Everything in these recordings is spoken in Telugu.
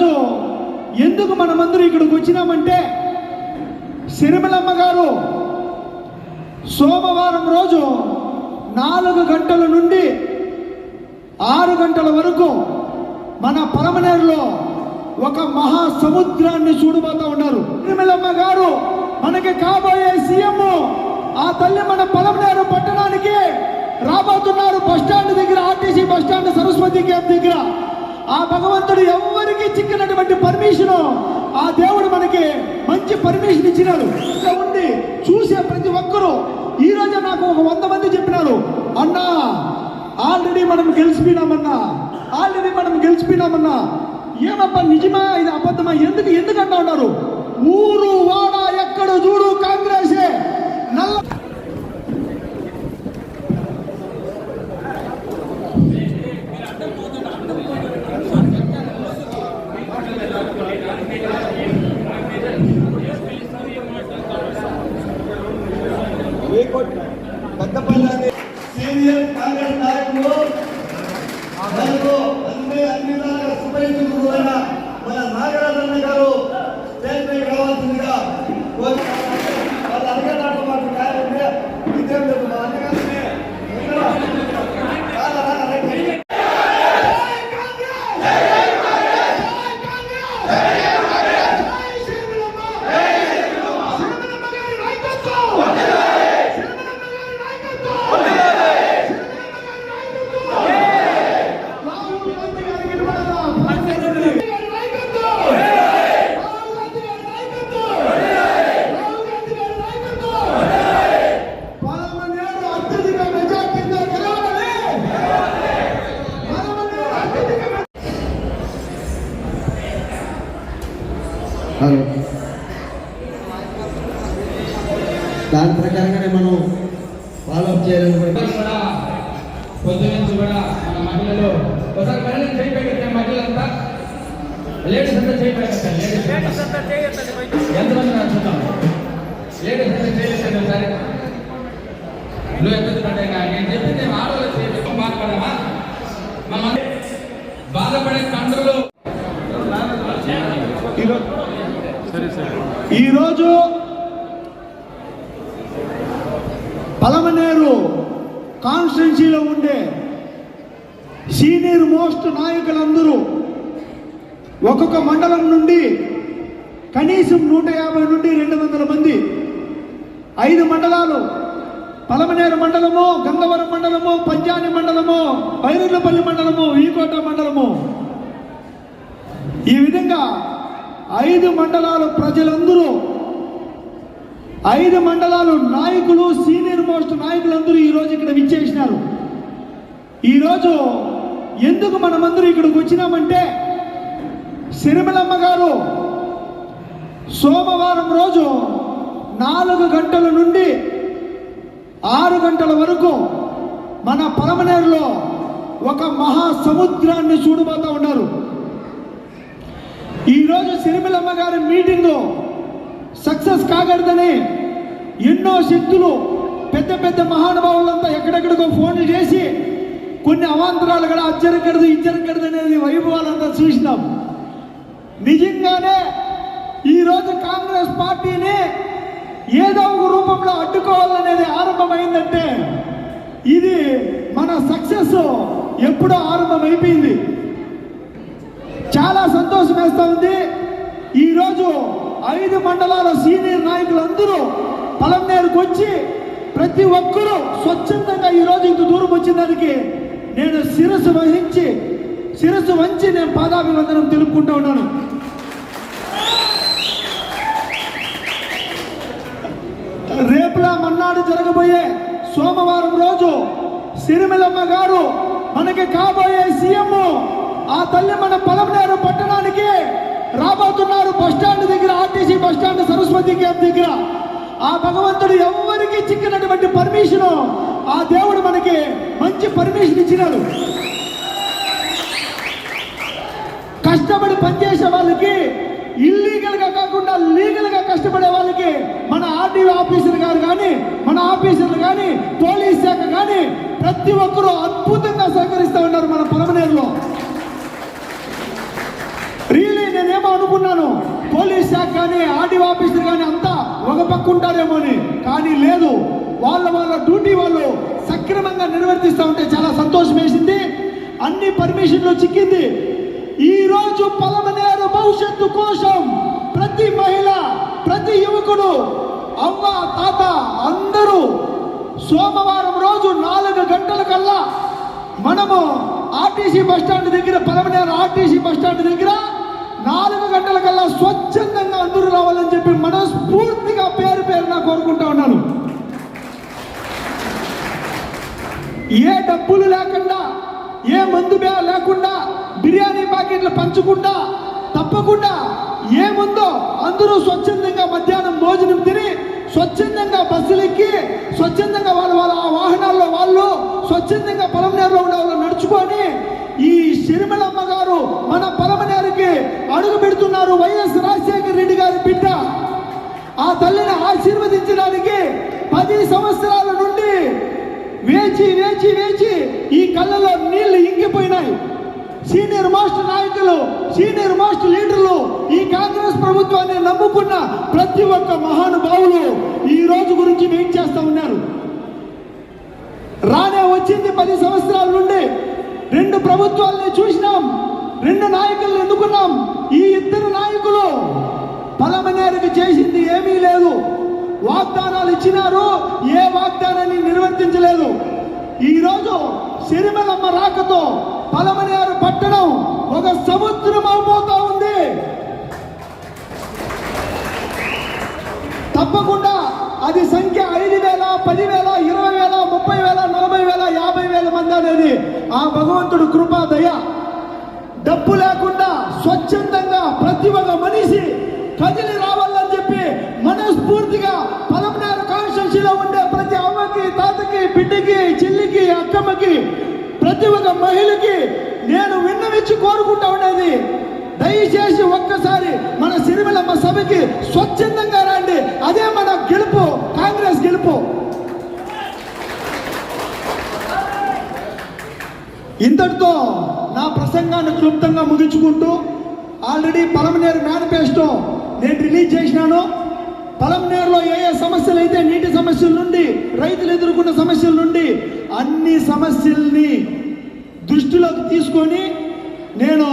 ఈరోజు ఎందుకు మనమందరూ ఇక్కడికి వచ్చినామంటే సిరిమలమ్మ గారు సోమవారం రోజు నాలుగు గంటల నుండి ఆరు గంటల వరకు మన పరమనేరులో ఒక మహా సముద్రాన్ని చూడబోతా ఉన్నారు. సిరిమలమ్మ గారు మనకి కాబోయే సీఎం ఆ తల్లి మన పలమనేరు పట్టణానికి రాబోతున్నారు. బస్ స్టాండ్ దగ్గర RTC bus stand Saraswati camp దగ్గర. ఆ భగవంతుడు ఎవరికి చిక్కినటువంటి పర్మిషను ఆ దేవుడు మనకి మంచి పర్మిషన్ ఇచ్చినాడు. ఇక్కడ ఉండి చూసే ప్రతి ఒక్కరూ ఈ రోజు నాకు ఒక వంద మంది చెప్పినారు అన్నా ఆల్రెడీ మనం గెలిచిపోయినామన్నా ఆల్రెడీ మనం గెలిచిపోయినామన్నా ఏమప్ప నిజమా? ఇది అబద్ధమా? ఎందుకు ఎందుకంటా ఉన్నారు ఊరు వాడ ఎక్కడ చూడు కాంగ్రెస్ எல்லாருக்கும் అందరూ కూడా పొద్దు నుంచి కూడా మన మహిళలు ఒకసారి మహిళలు చేయి పెట్టారు మహిళలంతా లేడీస్ అంతా చేయి పెట్టారు లేడీస్ ఎంతమంది చూద్దాం. లేడీస్ అంతా చేయి పెట్టండి ఒకసారి. నువ్వు ఎంత పడ్డా నేను చెప్పింది ఆడవాళ్ళు చేయలేదు బాధపడమా మన బాధపడే తండ్రులు ఈరోజు పలమనేరు కాన్స్టిట్యున్సీలో ఉండే సీనియర్ మోస్ట్ నాయకులందరూ ఒక్కొక్క మండలం నుండి కనీసం నూట యాభై నుండి రెండు వందల మంది. ఐదు మండలాలు పలమనేరు మండలము గంగవరం మండలము పంజాని మండలము బైరులపల్లి మండలము ఈకోట మండలము. ఈ విధంగా ఐదు మండలాల ప్రజలందరూ ఐదు మండలాలు నాయకులు సీనియర్ మోస్ట్ నాయకులందరూ ఈరోజు ఇక్కడ విచ్చేసినారు. ఈరోజు ఎందుకు మనమందరూ ఇక్కడికి వచ్చినామంటే సిరిమలమ్మ గారు సోమవారం రోజు నాలుగు గంటల నుండి ఆరు గంటల వరకు మన పరమనేరులో ఒక మహా సముద్రాన్ని చూడబోతా ఉన్నారు. ఈరోజు సిరిమలమ్మ గారి మీటింగు సక్సెస్ కాగలదని ఎన్నో శక్తులు పెద్ద పెద్ద మహానుభావులంతా ఎక్కడెక్కడికో ఫోన్లు చేసి కొన్ని అవాంతరాలు కూడా అచ్చరకడదు ఇచ్చరకడదు అనేది వైభవాలంతా చూసినాం. నిజంగానే ఈరోజు కాంగ్రెస్ పార్టీని ఏదో ఒక రూపంలో అడ్డుకోవాలనేది ఆరంభమైందంటే ఇది మన సక్సెస్ ఎప్పుడో ఆరంభమైపోయింది. చాలా సంతోషం వేస్తూ ఉంది. ఈరోజు ఐదు మండలాల సీనియర్ నాయకులందరూ పలంనేరుకు వచ్చి ప్రతి ఒక్కరూ స్వచ్ఛందంగా ఈరోజు ఇంత దూరం వచ్చిన నేను శిరస్సు వహించి శిరస్సు వంచి నేను పాదాభివందనం తెలుపుకుంటూ ఉన్నాను. రేపులా మన్నాడు జరగబోయే సోమవారం రోజు సిరిమిలమ్మ గారు మనకి కాబోయే సీఎం ఆ తల్లి మన పలమనేరు పట్టణానికి రాబోతున్నారు బస్టాండ్ దగ్గర RTC bus stand Saraswati camp దగ్గర. ఆ భగవంతుడు ఎవరికి చిక్కినటువంటి పర్మిషన్ ఆ దేవుడు మనకి మంచి పర్మిషన్ ఇచ్చినాడు. కష్టపడి పనిచేసే వాళ్ళకి ఇల్లీగల్గా కాకుండా లీగల్గా కష్టపడే వాళ్ళకి మన ఆర్టీఓ ఆఫీసర్ గారు కానీ మన ఆఫీసర్లు కానీ పోలీస్ శాఖ కానీ ప్రతి ఒక్కరూ అద్భుతంగా సహకరిస్తూ ఉన్నారు మన పలమనేరులో రియలీ కానీ ఆర్డీ ఆఫీసర్ కానీ అంతా ఒక పక్క ఉంటారేమో అని కానీ లేదు వాళ్ళ వాళ్ళ డ్యూటీ వాళ్ళు సక్రమంగా నిర్వర్తిస్తూ ఉంటే చాలా సంతోషం వేసింది. అన్ని పర్మిషన్లు చిక్కింది. ఈ రోజు పలమనేరు భవిష్యత్తు కోసం ప్రతి మహిళ ప్రతి యువకుడు అవ్వ తాత అందరూ సోమవారం రోజు నాలుగు గంటల కల్లా మనము ఆర్టీసీ బస్ స్టాండ్ దగ్గర పలమనేరు ఆర్టీసీ బస్ స్టాండ్ దగ్గర నాలుగు గంటల కల్లా స్వచ్ఛందంగా అందరూ రావాలని చెప్పి మనస్ఫూర్తిగా పేరు పేరున కోరుకుంటా ఉన్నాను. ఏ డబ్బులు లేకుండా ఏ మందు లేకుండా బిర్యానీ ప్యాకెట్లు పంచకుండా తప్పకుండా ఏముందో అందరూ స్వచ్ఛందంగా మధ్యాహ్నం భోజనం తిని స్వచ్ఛందంగా బస్సులు ఎక్కి స్వచ్ఛందంగా వాళ్ళ వాళ్ళ ఆ వాహనాల్లో వాళ్ళు స్వచ్ఛందంగా పొలంనేరులో ఉండే వాళ్ళు నడుచుకొని ఈ సిరిమలమ్మ గారు మన పొలమనేరుకి అడుగు పెడుతున్నారు వైఎస్ రాజశేఖర రెడ్డి గారి బిడ్డ. ఆ తల్లిని ఆశీర్వదించడానికి పది సంవత్సరాల నుండి వేచి వేచి వేచి ఈ కళ్ళలో నీళ్ళు ఇంకిపోయినాయి. సీనియర్ మోస్ట్ నాయకులు సీనియర్ మోస్ట్ లీడర్లు ఈ కాంగ్రెస్ ప్రభుత్వాన్ని నమ్ముకున్న ప్రతి ఒక్క మహానుభావులు ఈ రోజు గురించి వెయిట్ చేస్తా ఉన్నారు. రానే వచ్చింది పది సంవత్సరాల నుండి. రెండు ప్రభుత్వాలని చూసినాం. రెండు నాయకులను ఎన్నుకున్నాం. ఈ ఇద్దరు నాయకులు మేరకు చేసింది ఏమీ లేదు. వాగ్దానాలు ఇచ్చినారు. ఏ వాగ్దానాన్ని నిర్వర్తించలేదు. ఈరోజు సిరిమలమ్మ రాకతో పలమనేరు పట్టణం ఒక సముద్రం అవబోతా ఉంది. తప్పకుండా అది సంఖ్య ఐదు వేల పదివేల ఇరవై వేల ముప్పై వేల నలభై వేల యాభై వేల మంది అనేది ఆ భగవంతుడు కృపా దయ. డబ్బు లేకుండా స్వచ్ఛందంగా ప్రతి ఒక్క మనిషి కదిలి రావాలని చెప్పి మనస్ఫూర్తిగా పలమనేరు కాన్స్టిట్యూన్సీలో ఉండే ప్రతి అమ్మకి తాతకి బిడ్డకి చెల్లికి అక్కమ్మకి ప్రతి ఒక్క మహిళకి నేను విన్నవించి కోరుకుంటా ఉండేది. దయచేసి ఒక్కసారి మన సిరిమలమ్మ సభకి స్వచ్ఛందంగా రండి. అదే మన గెలుపు కాంగ్రెస్ గెలుపు. ఇంతటితో నా ప్రసంగాన్ని క్లుప్తంగా ముగించుకుంటూ ఆల్రెడీ పలమనేరు మేనిఫెస్టో నేను రిలీజ్ చేసినాను. పలమనేరులో ఏ ఏ సమస్యలు అయితే నీటి సమస్యల నుండి రైతులు ఎదుర్కొన్న సమస్యల నుండి అన్ని సమస్యల్ని దృష్టిలోకి తీసుకొని నేను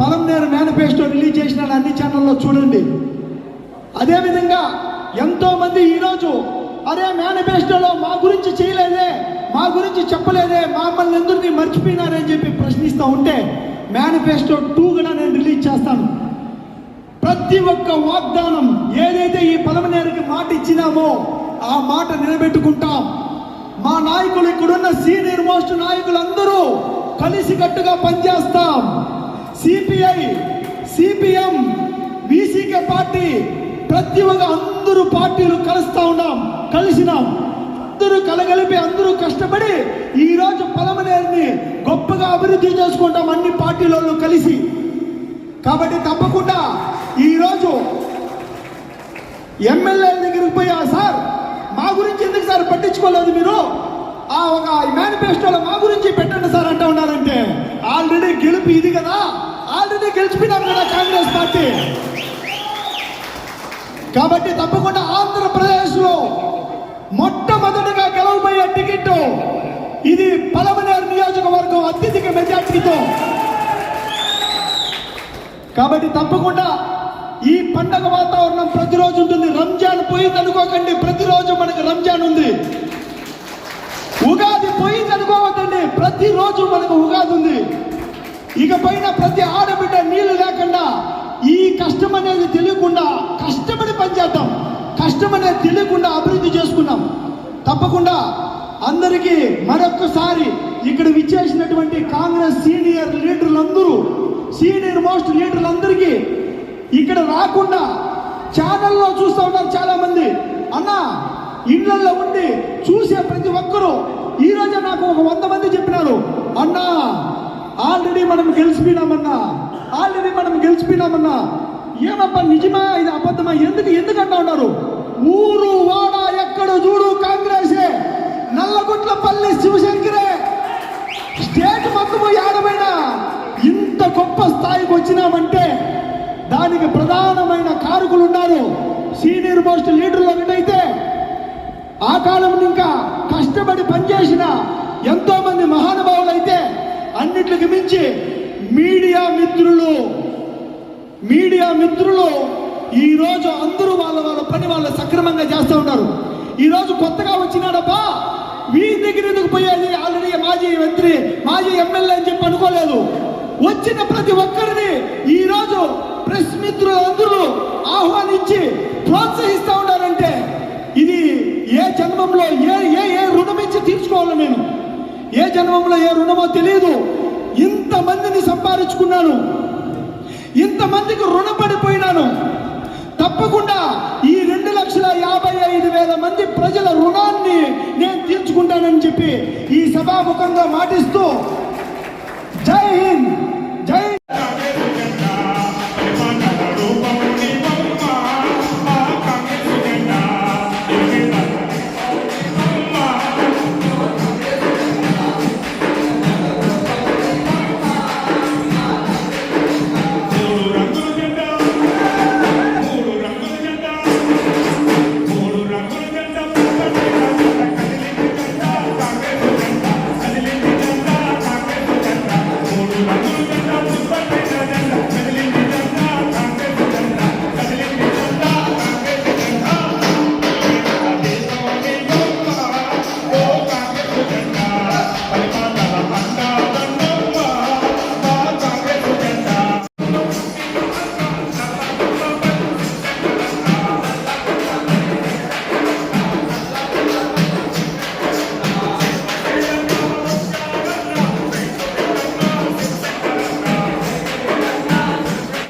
పలమనేరు మేనిఫెస్టో రిలీజ్ చేసినాను అన్ని ఛానల్లో చూడండి. అదేవిధంగా ఎంతోమంది ఈరోజు అరే మేనిఫెస్టోలో మా గురించి చేయలేదే. మా గురించి చెప్పలేదే మమ్మల్ని ఎందుకు మర్చిపోయినారని చెప్పి ప్రశ్నిస్తూ ఉంటే మేనిఫెస్టో టూ కూడా నేను రిలీజ్ చేస్తాను. ప్రతి ఒక్క వాగ్దానం ఏదైతే ఈ పలమనేరుకి మాట ఇచ్చినామో ఆ మాట నిలబెట్టుకుంటాం. మా నాయకులు ఇక్కడున్న సీనియర్ మోస్ట్ నాయకులందరూ కలిసికట్టుగా పనిచేస్తాం. సిపిఐ సిపిఎం బీసీకే పార్టీ ప్రతి ఒక్క అందరూ పార్టీలు కలుస్తా ఉన్నాం కలిసినాం. అందరూ కలగలిపి అందరూ కష్టపడి ఈ రోజు గొప్పగా అభివృద్ధి చేసుకుంటాం అన్ని పార్టీలలో కలిసి. కాబట్టి తప్పకుండా ఈరోజు ఎమ్మెల్యే దగ్గరికి పోయా సార్ మా గురించి ఎందుకు సార్ పట్టించుకోలేదు మీరు? ఆ ఒక మేనిఫెస్టోలో మా గురించి పెట్టండి సార్ అంటా ఉన్నారంటే ఆల్రెడీ గెలుపు ఇది కదా. ఆల్రెడీ గెలిచిపోయినాం కదా కాంగ్రెస్ పార్టీ. కాబట్టి తప్పకుండా ఆంధ్రప్రదేశ్లో మొట్టమొదటి గెలవబోయే టికెట్ ఇది పలమనేరు నియోజకవర్గం అత్యధిక మెజార్టీతో కాబట్టి తప్పకుండా ఈ పండగ వాతావరణం ప్రతిరోజు ఉంటుంది. రంజాన్ పోయింది అనుకోకండి ప్రతిరోజు మనకు రంజాన్ ఉంది. ఉగాది పోయింది అనుకోవద్దండి ప్రతిరోజు మనకు ఉగాది ఉంది. ఇక పైన ప్రతి ఆడబిడ్డ నీళ్ళు లేకుండా ఈ కష్టం అనేది తెలియకుండా కష్టపడి పనిచేద్దాం. కష్టం అనేది తెలియకుండా అభివృద్ధి చేస్తాం తప్పకుండా అందరికీ మరొక్కసారి ఇక్కడ విచ్చేసినటువంటి కాంగ్రెస్ సీనియర్ లీడర్లందరూ సీనియర్ మోస్ట్ లీడర్లందరికీ ఇక్కడ రాకుండా ఛానల్లో చూస్తూ ఉన్నారు చాలా మంది అన్న ఇళ్ళలో ఉండి చూసే ప్రతి ఒక్కరూ ఈ రోజే నాకు ఒక వంద మంది చెప్పినారు. అన్నా ఆల్రెడీ మనం గెలిచిపోయినామన్నా ఆల్రెడీ మనం గెలిచిపోయినామన్నా ఏమప్ప నిజమా ఇది అబద్ధమా? ఎందుకు ఎందుకంటా ఉన్నారు? ఊరు వాడు ఎక్కడ చూడు కాంగ్రెసే. నల్లగుట్లపల్లి శివశంకరే. స్టేట్ మొత్తము యాడమైనా ఇంత గొప్ప స్థాయికి వచ్చినామంటే దానికి ప్రధానమైన కారకులు ఉన్నారు సీనియర్ మోస్ట్ లీడర్లు ఒకటైతే ఆ కాలం ఇంకా కష్టపడి పనిచేసిన ఎంతో మంది మహానుభావులు అయితే అన్నిటికి మించి మీడియా మిత్రులు మీడియా మిత్రులు ఈ రోజు అందరూ వాళ్ళ వాళ్ళ పని వాళ్ళు సక్రమంగా చేస్తూ ఉన్నారు. ఈ రోజు కొత్తగా వచ్చినాడబ్బా. వీరి దగ్గర ఎందుకు పోయేది ఆల్రెడీ మాజీ మంత్రి మాజీ ఎమ్మెల్యే అని చెప్పి అనుకోలేదు. వచ్చిన ప్రతి ఒక్కరిని ఈరోజు రోజు ప్రెస్ మిత్రులందరూ ఆహ్వానించి ప్రోత్సహిస్తూ ఉన్నారంటే ఇది ఏ జన్మంలో ఏ ఏ ఏ రుణం ఇచ్చి తీర్చుకోవాలి నేను? ఏ జన్మంలో ఏ రుణమో తెలియదు. ఇంతమందిని సంపాదించుకున్నాను. ఇంతమందికి రుణపడిపోయినాను. తప్పకుండా ఈ లక్షల యాభై ఐదు వేల మంది ప్రజల రుణాన్ని నేను తీర్చుకుంటానని చెప్పి ఈ సభాముఖంగా మాటిస్తూ